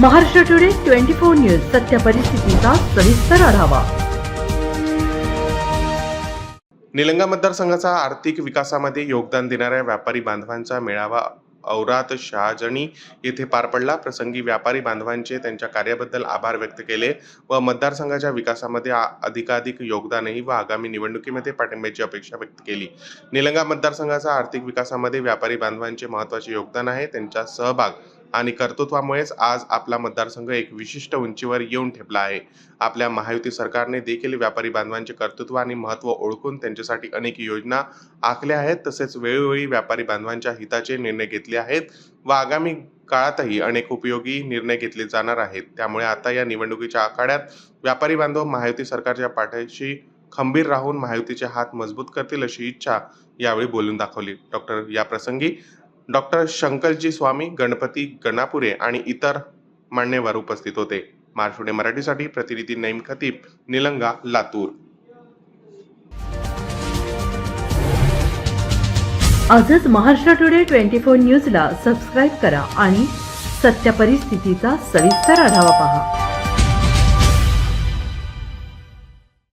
Maharashtra today twenty four news सत्य परिस्थितीचा सविस्तर आढावा. निलंगा मतदारसंघाचा आर्थिक विकासामध्ये योगदान देणाऱ्या व्यापारी बांधवांचा मेळावा औरात शहाजणी येथे पार पडला. प्रसंगी व्यापारी बांधवांचे त्यांच्या कार्याबद्दल आभार व्यक्त केले व मतदारसंघाच्या विकासामध्ये अधिकाधिक योगदानही व आगामी निवडणुकीमध्ये पाठिंब्याची अपेक्षा व्यक्त केली. निलंगा मतदारसंघाचा आर्थिक विकासामध्ये व्यापारी बांधवांचे महत्त्वाचे योगदान आहे. त्यांचा सहभाग आणि कर्तृत्वामुळेच आज आपला मतदारसंघ एक विशिष्ट उंचीवर येऊन ठेपला आहे. आपल्या महायुती सरकारने देखील व्यापारी बांधवांचे कर्तृत्व आणि महत्त्व ओळखून त्यांच्यासाठी अनेक योजना आखल्या आहेत. तसेच वेळोवेळी व्यापारी बांधवांच्या हिताचे निर्णय घेतले आहेत व आगामी काळातही अनेक उपयोगी निर्णय घेतले जाणार आहेत. त्यामुळे आता या निवडणुकीच्या आखाड्यात व्यापारी बांधव महायुती सरकारच्या पाठीशी खंबीर राहून महायुतीचे हात मजबूत करतील अशी इच्छा यावेळी बोलून दाखवली. डॉक्टर या प्रसंगी डॉक्टर शंकरजी स्वामी गणपती गणापुरे आणि इतर मान्यवर उपस्थित होते. मार्फुडे मराठीसाठी प्रतिनिधी नईम खतीब निलंगा लातूर. आजच महाराष्ट्र टुडे ट्वेंटी फोर न्यूजला सबस्क्राईब करा आणि सत्य परिस्थितीचा सविस्तर आढावा पहा.